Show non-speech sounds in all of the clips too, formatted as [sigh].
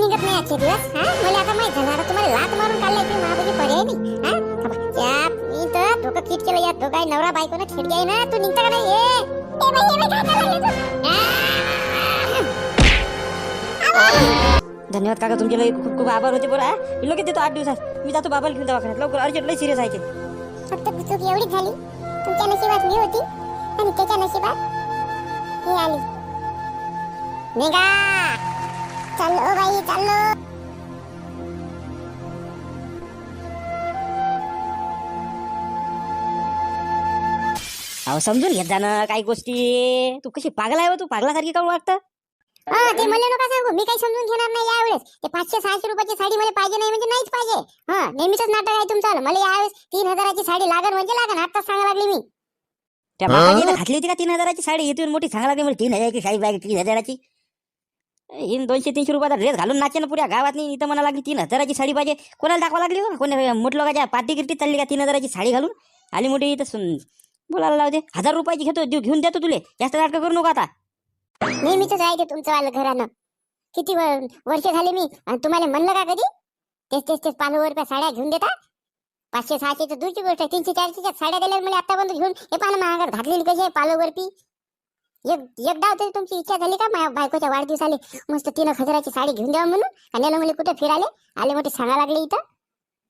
निघत नाही आजचे दिवस हा? मला आता माहीत झालं आता तुम्हाला लात मारून काढलाय की महाबली पर्याय नाही हा? मी तर डोकं किट केलं या दोघाय नवरा बायकोनं खिडकी आहे ना तू निघता का नाही? ये ए बाई, ए बाई, काय करायला लागली तू? आ! धन्यवाद काका तुमचे लई खूप खूप आभार होते बरं. मी लगेच देतो आठ दिवसात. मी जातो बाबाला घेऊन दवाखान्यात. लवकर अर्जंट लई सिरियस आहे ते. फक्त चूक एवढीच झाली. तुमच्या नशिबात मी होती आणि त्याच्या नशिबात ही आली. निघा! चाललो बाई चाललो. अहो समजून घेत जाणं काही गोष्टी. तू कशी पागल आहे हो तू पागलासारखी वागतं? हा ते मला नका सांगू. मी काही समजून घेणार नाही यावेळेस. ते पाचशे सहाशे रुपयाची साडी मला पाहिजे नाही म्हणजे नाहीच पाहिजे. हा नेहमीच नाटक आहे तुमचं. मला यावेळेस तीन हजाराची साडी लागन म्हणजे लागन. आता सांगा लागली मी. त्या घातली होती का तीन हजाराची साडी? इथून मोठी सांगा लागली. म्हणजे तीन हजाराची साडी पाहिजे तीन हजाराची. इन दोनशे तीनशे रुपयाचा ड्रेस घालून नाचे ना पुऱ्या गावातली इथं मला लागली तीन हजाराची साडी पाहिजे. कोणाला दाखवा लागली हो? कोणी का ज्या पार्टी गिरती चालली का तीन हजाराची साडी घालून? आली मोठी इथं बोलायला लावते. हजार रुपयाची घेतो देऊ- घेऊन देतो तुले. जास्त नाटकं करू नको आता. नेहमीच आहे ते तुमचं वालं घरानं. किती वर्ष झाले मी. आणि तुम्हाला म्हणलं का कधी? तेच तेच तेच पाच रुपये साड्या घेऊन देता. पाचशे सहाशे तर दूरची गोष्ट आहे. तीनशे चारशेच्या साड्या दिल्या मला आतापर्यंत घेऊन हे पाहा ना महागात घातलेली कशी आहे? पालोवरती एक एक डाव तरी तुमची इच्छा झाली का? माझ्या बायकोच्या वाढदिवसाले मस्त तीन एक हजाराची साडी घेऊन द्यावं म्हणून. आणि याला मला कुठे फिराले? आले मोठे सांगा लागले इथं.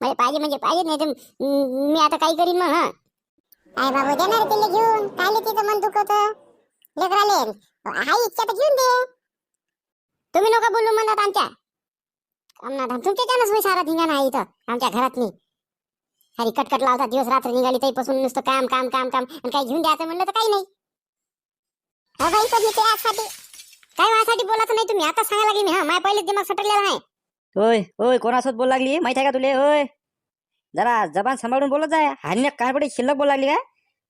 मला पाहिजे म्हणजे पाहिजे नाही तर म- आता काय करीन मग हा? आई बाबू देणार तिला घेऊन. काय तिचं मन दुखत लेकराले. हाय इच्छा तर घेऊन दे. तुम्ही नका बोलू म्हणत आमच्या. तुमच्या त्यानंच मी सारा धिंगाणा आहे इथं आमच्या घरात मी अरे कटकट लावता दिवस रात्र निघाली तरीपासून नुसतं काम काम काम काम. आणि काही घेऊन द्यायचं म्हणलं तर काही नाही. बाई पण मी त्यासाठी काय माझ्यासाठी बोलायचं नाही तुम्ही? आता सांगा लागली मी हा? माझ्या पहिले दिमाग सटकलेला नाही. होय होय कोणासोबत बोल लागली? माहीत आहे का तुले? होय. जरा जबान सांभाळून बोलत जाय. हान्य काय शिल्लक बोल लागली का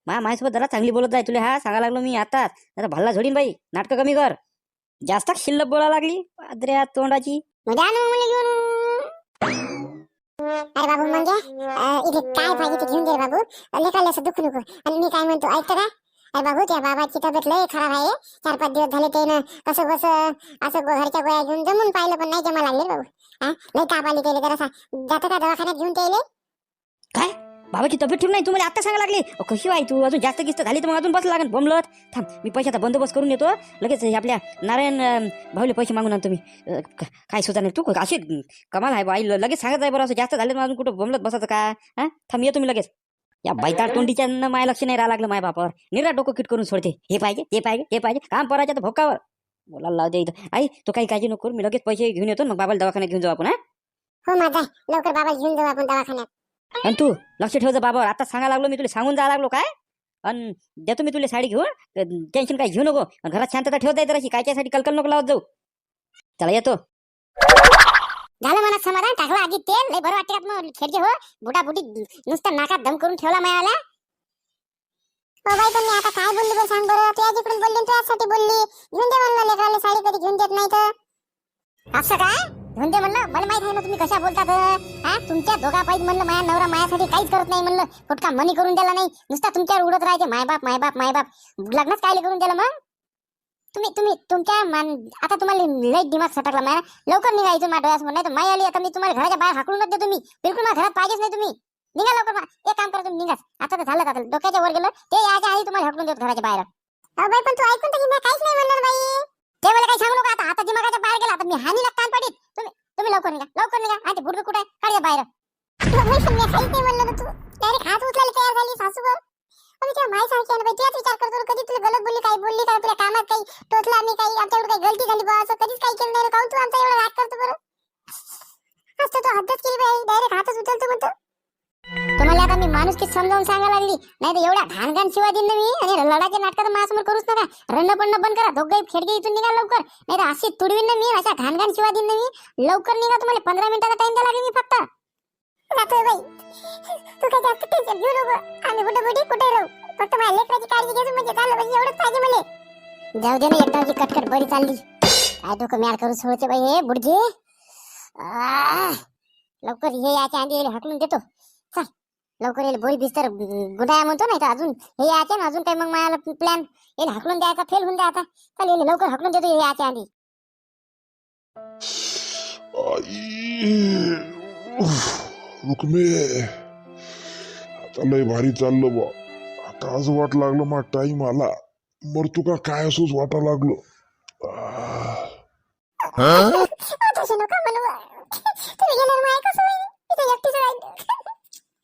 मा माझ्यासोबत जरा चांगली बोलत जाय तुले हा? सांगा लागलो मी आताच जरा भल्ला झोडीन बाई नाटकं कमी कर. जास्त शिल्लक बोला लागली? पाद्र्या तोंडाची. म्हणजे आणू मला घेऊन. अरे बाबू म्हणजे इथे काय पाहिजे ते घेऊन दे रे बाबू. लेखाला असं दुःख नको. आणि मी काय म्हणतो ऐकतं का? अरे बाबू त्या बाबाची तब्येत लय खराब आहे. चार पाच दिवस झाले ते ना कसं कसं असं घरच्या गोळ्या घेऊन जमून पाहिलं पण नाही जमा लागले बाबू. हा? लय ताप आली त्याला जरा जातं का दवाखान्यात घेऊन त्याले. काय? बाबाची तब्येत ठीक नाही तुम्हाला आता सांगा लागली. अहो, कशी आहे तू? अजून जास्त किस्त झाली तर मग अजून बस लागेल बोंबलत. थांब मी पैशाचा बंदोबस्त करून येतो. लगेच हे आपल्या नारायण अं, भाऊले पैसे मागून आणतो मी अं, क- काय सुचा नाही. तू अशी कमाल आहे बाई. लगेच सांगत आहे बरं असं जास्त झाले तर मग अजून कुठं बोंबलत बसायचं का? हा? थांब येतो मी लगेच. या बैताळ तोंडीच्या माय लक्ष नाही राहा लागलं माझ्या बापावर. निरा डोकं किट करून सोडते. हे पाहिजे हे पाहिजे हे पाहिजे. काम परायच्या तर भोकावर. बोलायला लावते इथं. आई तू काही काळजी नको मी लगेच पैसे घेऊन येतो मग बाबाला दवाखान्यात घेऊन जाऊ आपण हा? हो माझा. लवकर बाबा घेऊन जाऊ आपण दवाखान्यात. आणि तू लक्ष ठेव जा बाबावर. आता सांगा लागलो मी तुला सांगून जा लागलो काय? आणि देतो मी तुला साडी घेऊन. टेन्शन काय घेऊ नको. अन घरात शांतता ठेवता येते अशी कायच्यासाठी कलकल नको लावत जाऊ. चला येतो. झालं मनात समाधान टाकलं आधी तेल लय बरं वाटते का मग? खेळचे हो बुटा बुटी नुसतं नाकात दम करून ठेवला मायाला हो बाई पण मी आता काय बोलली बरं सांग बरं? तू जिकडून बोलली तुझ्यासाठी बोलली. घेऊन दे म्हणलं लेकराला साडी कधी घेऊन देत नाही तर. असं काय? घेऊन दे म्हणलं? मला माहीत आहे ना तुम्ही कशा बोलतात हा? तुमच्या दोघा पाहिजे म्हणलं माझ्या नवरा माझ्यासाठी काहीच करत नाही म्हणलं. फुटका मनी करून दिला नाही. नुसता तुमच्यावर उडत राहायचे. मायबाप मायबाप मायबाप. लग्नच काय करून दिलं मग? तुम्ही तुम्ही तुमच्या मान आता तुम्हाला लई दिमाग सटकला माया. लवकर निघायचं माझ्या डोळ्यासमोर नाही तर माई आली आता मी तुम्हाला घराच्या बाहेर हाकलूनच देतो मी. बिलकुल माझ्या घरात पाहिजेच नाही तुम्ही. निघा लवकर. एक काम करा तुम्ही निघा. आता तर झालं आता. डोक्याच्या वर गेलं. ते याच्या आधी तुम्हाला हाकलून देतो घराच्या बाहेर. बाई पण तू ऐकून तर काहीच नाही म्हणणार बाई. ते मला काही सांगू नका आता. आता दिमागाच्या बाहेर गेला. आता मी हानीला कान पडीत तुम्ही तुम्ही लवकर निघा. लवकर निघा. आणि ते कुठे काढ बाहेर. काहीच नाही म्हणलं तू. डायरेक्ट हात उचलायला तयार झाली सासूवर पण त्या माय सारखी आहे ना बाई तेच विचार करतो कधी तुला गलत बोलली काही बोलली का तुला कामात काही टोचला आम्ही काही आमच्याकडे काही गलती झाली बा असं कधीच काही केलं नाही. ना. तू आमचा एवढा राग करतो बरं? असं तू हद्दच केली बाई डायरेक्ट हातच उचलतो म्हणतो. तुम्हाला आता मी माणूस की समजावून सांगायला लागली. नाही तर एवढ्या घाणघाण शिवा दिन मी. आणि लढाचे नाटकात माझ्यासमोर करूच नका. रणं पण बंद करा दोघे खेडगे इथून निघा लवकर. नाही तर अशी तुडवीन मी अशा घाणघाण शिवा दिन मी. लवकर निघा तुम्हाला पंधरा मिनिटाचा टाइम द्या लागेल मी फक्त. जातोय बाई तू काय जास्त टेन्शन घेऊ नको. आम्ही कुठे कुठे कुठे राहू? फक्त माझ्या लेकराची काळजी घ्यायचं म्हणजे झालं म्हणजे एवढंच पाहिजे मला. जाऊ दे ना एकदाची कटकट बरी चालली. काय डोकं म्यार करू सोडते बाई हे बुडजे लवकर हे याच्या आधी याला हकलून देतो. चल लवकर येईल बोरी बिस्तर गुडाया म्हणतो ना इथं अजून? हे याचे ना अजून काही मग मला प्लॅन येईल हकलून द्यायचा फेल होऊन द्यायचा चल येईल लवकर हकलून देतो हे याच्या आधी. आई. रुक्मे आता लय भारी चाललं बा आता आज वाट लागलं मा टाइम आला. मरतू का काय असंच वाटा लागलो.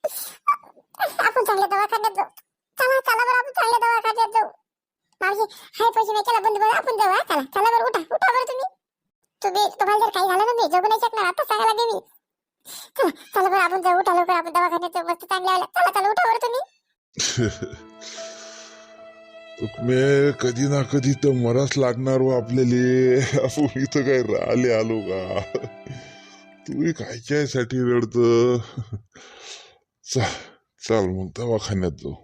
आपण चांगल्या दवाखान्यात जाऊ चला चला बरं आपण चांगल्या दवाखान्यात जाऊ मावशी हाय पैसे नाही केला बंद बरं आपण जाऊ हा? चला चला बरं उठा उठा बरं तुम्ही तुम्ही तुम्हाला जर काही झालं ना मी जगू नाही शकणार आता सांगायला मी आपण जाऊ उठा लवकर आपण दवाखान्यात मस्त चांगल्या आल्या चला चला उठा बरं तुम्ही. [laughs] रुक्मे कधी ना कधी तर मराच लागणार हो आपल्याले. [laughs] आपण इथं काय राहिले आलो का? [laughs] तुम्ही कायच्यासाठी रडत? चल चल मग दवाखान्यात जाऊ.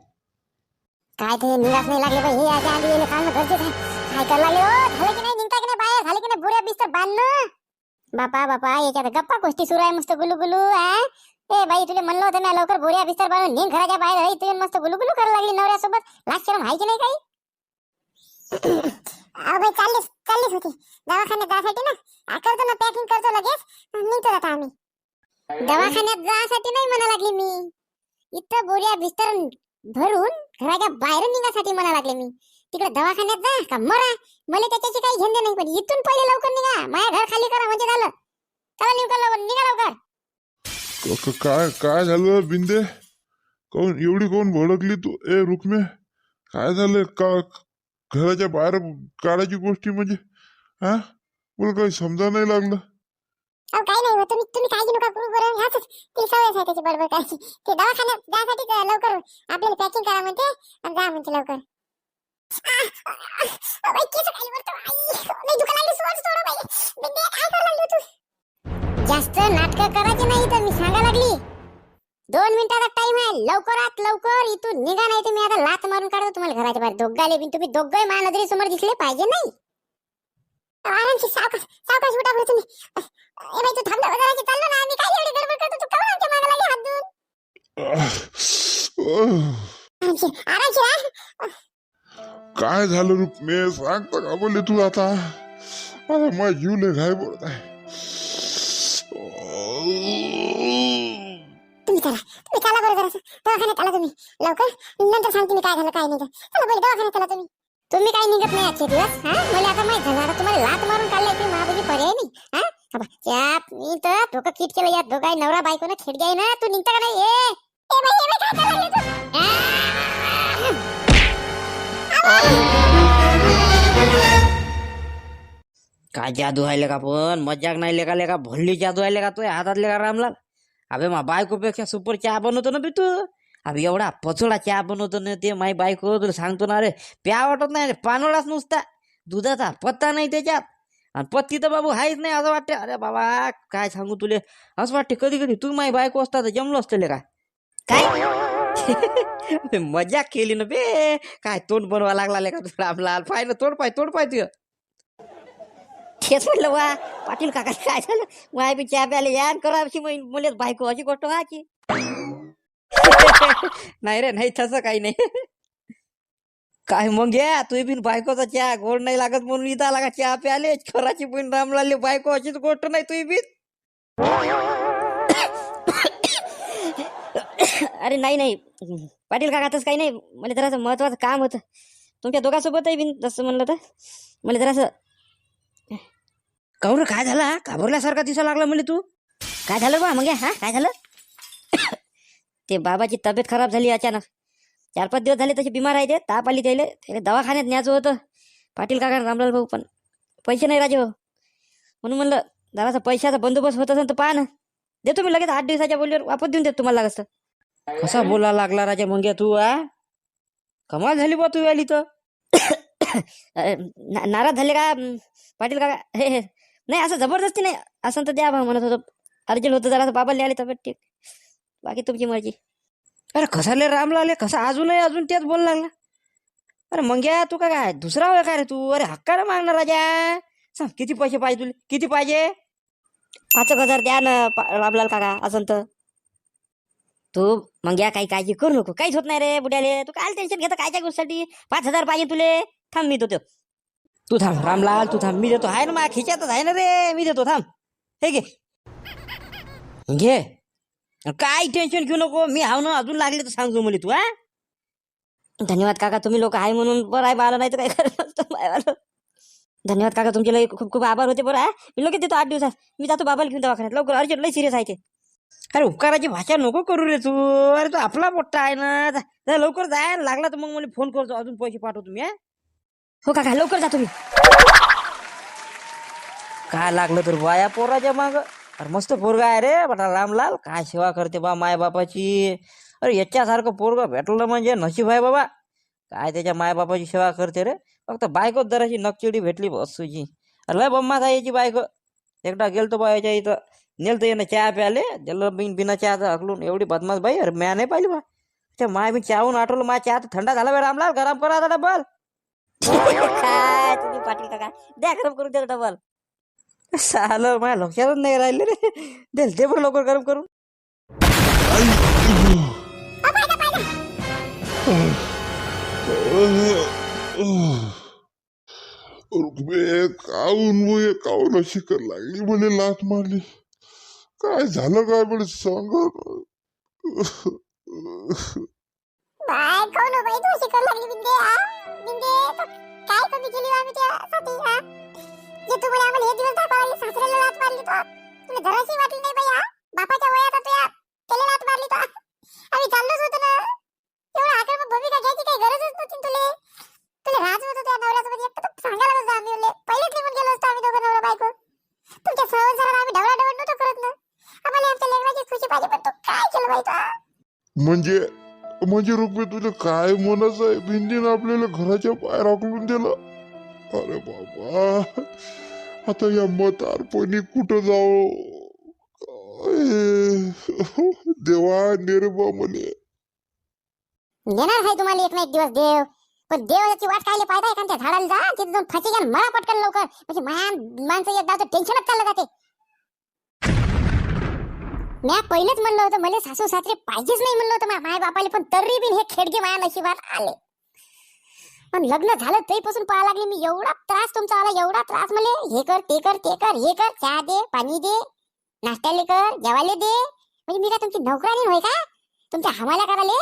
काय ते निराश नाही लागले बाई? हे आधी आधी येणे काढणं गरजेचं आहे. काय करायला लागले हो? झालं की नाही? निघता की नाही बाहेर? झालं की नाही? बुऱ्या बिस्तर बांधणं? बापा बापा याच्यात गप्पा गोष्टी सुरू आहे मस्त गुलू गुलू ए बाई तुला म्हणलं होतं ना लवकर बोऱ्या बिस्तर बांधून निघ घराच्या बाहेर. आई तुला मस्त गुलू गुलू करायला लागली नवऱ्यासोबत. लास्ट शरम आहे की नाही काही? [coughs] अहो बाई चाललीच चाललीस होती. दवाखान्यात जायसाठी ना. आ, करतो ना पॅकिंग करतो लगेच. निघतो आता आम्ही. दवाखान्यात जायसाठी नाही म्हणा लागली मी. इथं बोऱ्या बिस्तर भरून घराच्या बाहेर निघासाठी म्हणा लागले मी. तिकडे दवाखान्यात जा का मरा. मला त्याच्याशी काही घेणं नाही. पण इथून पहिले लवकर निघा. माझ्या घर खाली करा म्हणजे झालं. चला निघा लवकर निघा लवकर. काय काय झालं बिंदे? कोण एवढी कोण भडकली तू? ए रुक्मे काय झालं? का घराच्या बाहेर काढायची गोष्टी म्हणजे? हा? मला काही समजा नाही लागलं. अहो काही नाही हो. तुम्ही तुम्ही काळजी नका करू. बरं ह्याच ती सवय आहे त्याची बडबड करायची. ते दवाखान्यात लवकर. आपल्याला पॅकिंग करा म्हणते आणि जा म्हणते लवकर. बाई, केस खाली वरतो. आई, लई दुखायला सोड, सोड, बाई. बिंदे, काय करायला लागली हो तू? जास्त नाटक करायची नाही तर मी सांगा लागली. दोन मिनिटाचा टाइम आहे. लवकरात लवकर इथून निघा नाही मी आता लात मारून काढतो तुम्हाला घराच्या बाहेर. दोघाले बिन तुम्ही दोघे माझ्या नजरे समोर दिसले पाहिजे नाही. आरामशी सावकाश सावकाश उठा बरं तुम्ही. ए बाई तू थांब ना चाललो ना? आम्ही काय एवढी गडबड करतो? तू आमच्या मागे लागली हात धुवून? हा? काय झालं रुक्मे सांगता का बोलले तू आता? माझा जीव लय घाय बोलत आहे. तुम्ही चला तुम्ही चला बरं जरासं. दवाखान्यात आला तुम्ही. लवकर. नंतर सांगते मी काय झालं काय नाही ते. चला पहिले दवाखान्यात आला तुम्ही. तुम्ही काही निघत नाही आजचे दिवस हा? मला आता माहीत झालं आता तुम्हाला लात मारून काढलाय की महाबुजी पर्याय नाही हा? अबा, या मी तर डोकं किट केलं या दोघा नवरा बायकोनं खेडग्याय ना तू निघता का नाही? ए! ए बाई ए बाई काय करायला लागली तू काय जादू आहे का पण? मजाक नाही लेका लेका? भल्ली जादू आहे का तो हातातले का रामलाल? अबे मा बायकोपेक्षा सुपर चहा बनवतो ना बी तू. अबे एवढा पचोडा चहा बनवतो ना ते माई बायको तुला सांगतो ना अरे प्या वाटत नाही रे पानोळाच नुसता. दुधाचा पत्ता नाही त्याच्यात. आणि पत्ती तर बाबू आहेच नाही असं वाटते अरे बाबा काय सांगू तुले? असं वाटते कधी कधी तू माई बायको असता तर जमलो असतं का काय? [laughs] मजाक केली ना बे. काय तोंड बनवा लागला लेका तुला आपला पाय ना तोड पाय तोड पाय तुझं. तेच म्हटलं वा पाटील काका काय झालं? वाय बी चहा प्याले यान करावशी मुले बायको अशी गोष्ट व्हायची. [laughs] नाही रे नाही तसं काही नाही. काय मग या तुम्ही बिन बायकोचा चहा गोड नाही लागत म्हणून इथं आला का? चहा प्याले खराची बिन रामलाले बायको अशीच गोष्ट नाही तुम्ही बिन. [coughs] अरे नाही नाही. पाटील काका तसं काही नाही. मला जरासं महत्वाचं काम होतं. तुमच्या दोघांसोबतही बिन तसं म्हणलं तर? मला जरासं काऊन काय झालं? घाबरल्यासारखा दिसा लागला म्हणजे तू. काय झालं बा? मग हा? काय झालं? [coughs] ते बाबाची तब्येत खराब झाली अचानक. चार पाच दिवस झाले तसे बिमार आहे ते. ताप आली त्याले. त्याला दवाखान्यात न्यायचं होतं. पाटील काका रामलाल भाऊ पण. पैसे नाही राजे भाऊ. म्हणून म्हणलं जरासा पैशाचा बंदोबस्त होत असेल तर पहा ना. देतो मी लगेच आठ दिवसाच्या बोलीवर. वापस देऊन देतो तुम्हाला लागत कसा बोला लागला राजा मंग्या तू आ कमाल झाली बा तू आली तर. [coughs] [coughs] नाराज झाले का पाटील काका? हे. नाही असं जबरदस्ती नाही. असं तर द्या बा म्हणत होतं. अर्जंट होतं जरा बाबा आले तब्येत ठीक. बाकी तुमची मर्जी. अरे कसा ले राम लागले कसा अजूनही अजून तेच बोल लागला. अरे मंग्या तू काय दुसरा होय काय रे तू? अरे हक्कानं मागणार राजा. सांग किती पैसे पाहिजे तुला? किती पाहिजे? पाच एक हजार द्या ना रामलाल काका असं तर. तू मग या काही काळजी करू नको. काहीच होत नाही रे बुड्याले. तू काय टेन्शन घेता काय गोष्टीसाठी? पाच हजार पाहिजे तुले. थांब मी तो तू थांब रामलाल तू थांब. मी देतो. आहे ना माझ्या खिच्यातच आहे ना रे. मी देतो थांब. हे घे. घे. काय टेन्शन घेऊ नको. मी हाव ना अजून लागले तर सांगतो मला तू हा? धन्यवाद काका तुम्ही लोक आहे म्हणून बरं आहे बाला नाही तर काय करत धन्यवाद काका तुमचे लई खूप खूप आभार होते बरं आहे मी लगेच देतो आठ दिवसात. मी जातो बाबाला घेऊन दवाखान्यात. लवकर अर्जंट लई सिरियस आहे ते. अरे उपकाराची भाषा नको करू रे तू. अरे तू आपला मोठा आहे ना. लवकर जाय लागला तर मग मला फोन करतो. अजून पैसे पाठवतो तुम्ही हो काका लवकर जा तुम्ही. काय लागलं तर बाया पोराच्या माग? अरे मस्त पोरगा आहे रे बटा रामलाल काय सेवा करते बा माय बापाची? अरे याच्यासारखं पोरगा भेटलं म्हणजे नशीब आहे बाबा. काय त्याच्या माय बापाची सेवा करते रे? फक्त बायको जराशी नकचिडी भेटली बसूची अरे लय बम्मा याची बायको. एकदा गेलतो बा याच्या इथं. नेलतं येणं चहा प्याले दिलं बिन बिना चहाचं हकलून एवढी बदमाश बाई. अरे म्या नाही पाहिली बा. त्या माय मी चहाहून आठवलं माझ्या चहा तर थंडा झाला बा रामलाल. गरम करा आता डबल. काय तुम्ही [laughs] पाटील काका? द्या गरम करून द्या डबल. सालं माझ्या लक्षातच नाही राहिले रे. दे दे बरं लवकर गरम करून. रुक्मे काऊन मुये काऊन अशी कर लागली म्हणे लात मारली काय झालं काय म्हणे सांग बाय कोण हो बाई तू अशी लागली बिंदे आ? बिंदे तो काय कमी केली आम्ही त्यासाठी आ जे तू मला आम्हाला हे दिवस सासऱ्याला लात मारली तो. तुला जराशी वाटली नाही बाई आ? बापाच्या वयात आता या त्याला लात मारली तो. आम्ही चाललोच होतो ना. एवढा आक्रमक भूमिका घ्यायची काही गरजच नव्हती तुले. तुला राज होतो त्या नवऱ्यासोबत सांगायला आम्ही उरले. पहिलेच निघून गेलो असतो आम्ही दोघं नवरा बायको. तुमच्या संसारात आम्ही ढवळा ढवळ नव्हतो करत ना. आम्हाला आमच्या लेकराची खुशी पाहिजे पण तू काय केलं बाई म्हणजे म्हणजे रुपये तुझं काय मनच आहे? भिंतीनं आपल्याला घराच्या पाय हाकलून दिलं. अरे बाबा आता या मतारपणी कुठं जाऊ देवा निर्बा म्हणे. देणार आहे तुम्हाला एक ना एक दिवस देव. पण देवाची वाट कायले पाहता एखाद्या झाडाला जा तिथे जाऊन फाशी घ्या मला पटकन लवकर. म्हणजे मान माणसं येत टेन्शनच चाललं जाते. म्या पहिलेच म्हणलं होतं मला सासू सासरे पाहिजेच नाही म्हणलं होतं माय बापाले पण तरी बी हे खेडगे माया नशिबात आले. पण लग्न झालं तरीपासून पाहा लागले मी एवढा त्रास तुमचा आला एवढा त्रास मला. हे कर ते कर ते कर हे कर चहा दे पाणी दे नाश्त्याले कर जेवायला दे. म्हणजे मी काय तुमची नोकरानी होय का? तुमच्या हमाला कराले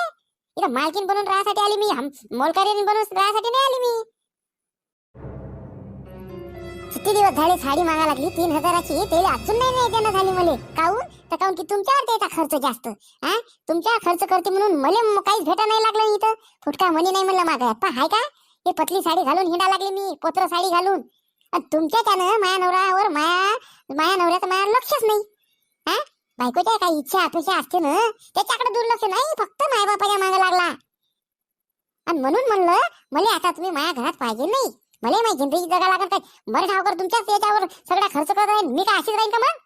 इथं मालकीन बनून राहण्यासाठी आली मी हम मोलकरीण बनून राहण्यासाठी नाही आली मी. किती दिवस झाले साडी मागा लागली? तीन हजाराची. ते अजून नाही नाही देणं झाली मले. काऊन तर काऊन की तुमच्यावर त्याचा खर्च जास्त. हा? तुमच्या खर्च करते म्हणून मले काहीच भेटा नाही लागलं इथं. फुटका मनी नाही म्हणलं मागा. पा हाय का? हे पतली साडी घालून हिंडा लागली मी पोत्र साडी घालून. आणि तुमच्या त्यानं माया नवऱ्यावर माया माया नवऱ्याचं माया लक्षच नाही. हा? बायकोच्या काही इच्छा अपेक्षा असते ना त्याच्याकडे दुर्लक्ष नाही फक्त मायबापाच्या मागे लागला. आणि म्हणून म्हणलं मला आता तुम्ही माझ्या घरात पाहिजे नाही. मला माझी जिंदगी जगा लागत काय बरं ठावकर तुमच्याच याच्यावर सगळा खर्च करत राहीन मी काय अशीच राहीन का मग?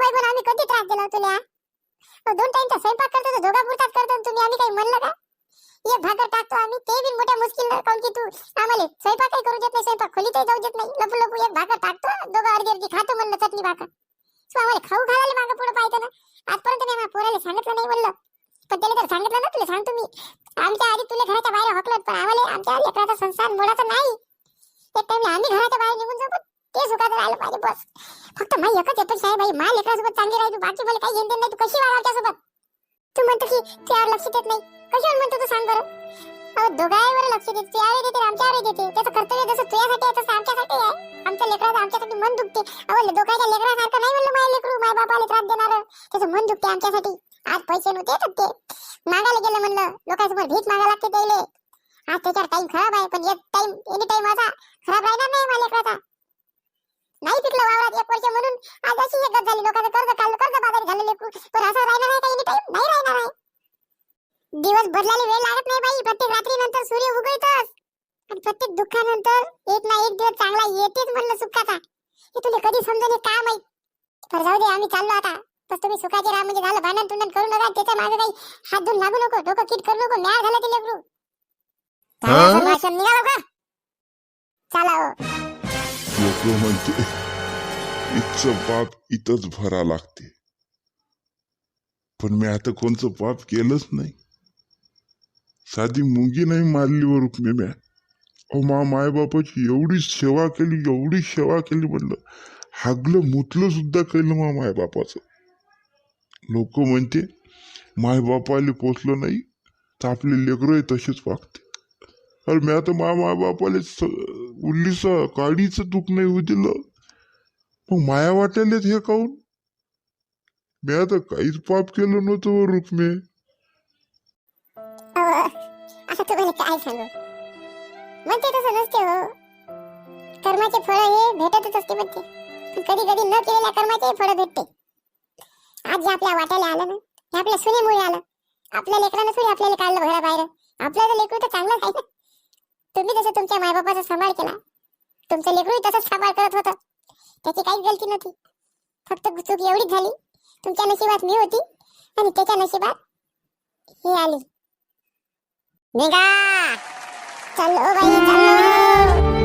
बाई पण आम्ही कधी त्रास दिला हो तुला? दोन टाइमचा स्वयंपाक करतो तर दोघा पुरताच करतो तुम्ही. आम्ही काही म्हणलं का? एक भाकर टाकतो आम्ही. ते बी मोठ्या मुश्किल काऊन की तू आम्हाला स्वयंपाकही करू देत नाही स्वयंपाक खोलीतही जाऊ देत नाही. लपू लपू एक भाकर टाकतो दोघं अर्धी अर्धी खातो म्हणलं चटणी भाकर. तू आम्हाला खाऊ घालायला मागं पुढे पाहिजे ना. आजपर्यंत मी माझ्या पोराला सांगितलं नाही म्हणलं. पण तर सांगितलं ना तुला सांगतो मी आमच्या आधी तुला घराच्या बाहेर हकलत पण आम्हाला आमच्या लेकराचा संसार मोडाचा नाही. एक टाइम आम्ही घराच्या बाहेर निघून जाऊ ते सुखात राहिलं पाहिजे बस. फक्त माझी एकच अपेक्षा आहे भाई माझ्या लेकरासोबत चांगली राहिली बाकी मला काही घेणं नाही तू कशी वागावच्या सोबत तू म्हणतो की त्यावर लक्ष देत नाही. कशावर म्हणतो तू सांग बरं? अहो दोघांवर लक्ष देते त्यावर देते आमच्यावर देते. त्याचं कर्तव्य जसं तुझ्यासाठी आहे तसं आमच्यासाठी आहे. आमच्या लेकराचं आमच्यासाठी मन दुखते. अहो दोघांच्या लेकरासारखं नाही म्हणलं माझ्या लेकरू माझ्या बापाला त्रास देणार. त्याचं मन दुखते आमच्यासाठी. आज पैसे नव्हते तर ते. मागायला गेलं म्हणलं लोकांसमोर भीक मागायला लागते त्याले आज त्याच्यावर टाइम खराब आहे पण एक टाइम एनी टाइम माझा खराब राहणार नाही मला लेकराचा. नाही पिकलं वावरात एक वर्ष म्हणून आज अशी एकच झाली लोकांचं कर्ज काढलं कर्ज बाजारी झालं लेकरू पण असं राहणार आहे का एनी टाइम नाही राहणार आहे. दिवस बदलायला वेळ लागत नाही बाई प्रत्येक रात्री नंतर सूर्य उगवतच. आणि प्रत्येक दुःखानंतर एक ना एक दिवस चांगला येतेच म्हणलं सुखाचा. हे तुला कधी समजेल हे काय माहीत? तर जाऊ दे आम्ही चाललो आता. तसं तुम्ही सुखाचे राहा म्हणजे झालं भांडण तुंडण करू नका त्याच्यामागे काही हात धुवून लागू नको डोकं किट करू नको न्याय झालं ते लेकरू. भाषण निघालं का चला हो. लोक म्हणते इथचं पाप इथंच भरा लागते. पण मी आता कोणचं पाप केलंच नाही. साधी मुंगी नाही मारली वर रुक्मी म्या. अहो मा मायबापाची एवढी सेवा केली एवढी सेवा केली म्हणलं. हागलं मुतलं सुद्धा केलं मा मायबापाचं. लोक म्हणते मायबापाले पोचलं नाही तर आपले लेकरं तसेच वागते. अरे मी आता मा मायबापाले स उल्लीस काडीचं दुख नाही होऊ दिलं. मग माया वाटायलेत हे काऊन? मी आता काहीच पाप केलं नव्हतं रुक्मे. आता तुम्हाला काय सांगू? म्हणते तसं नसते हो. कर्माचे फळ हे भेटतच असते म्हणते. कधी कधी न केलेल्या कर्माचे फळ भेटते. आज जे आपल्या वाट्याला आलं ना हे आपल्या सुनेमुळे आलं. आपल्या लेकरांना थोडी आपल्याला काढलं घराबाहेर. आपल्याला लेकरू तर चांगलंच आहे ना. तुम्ही जसं तुमच्या मायबापाचा सांभाळ केला तुमचं लेकरूही तसंच सांभाळ करत होतं. त्याची काहीच गलती नव्हती. फक्त चूक एवढीच झाली. तुमच्या नशिबात मी होती आणि त्याच्या नशिबात ही आली. निघा! चाललो हो बाई चाललो.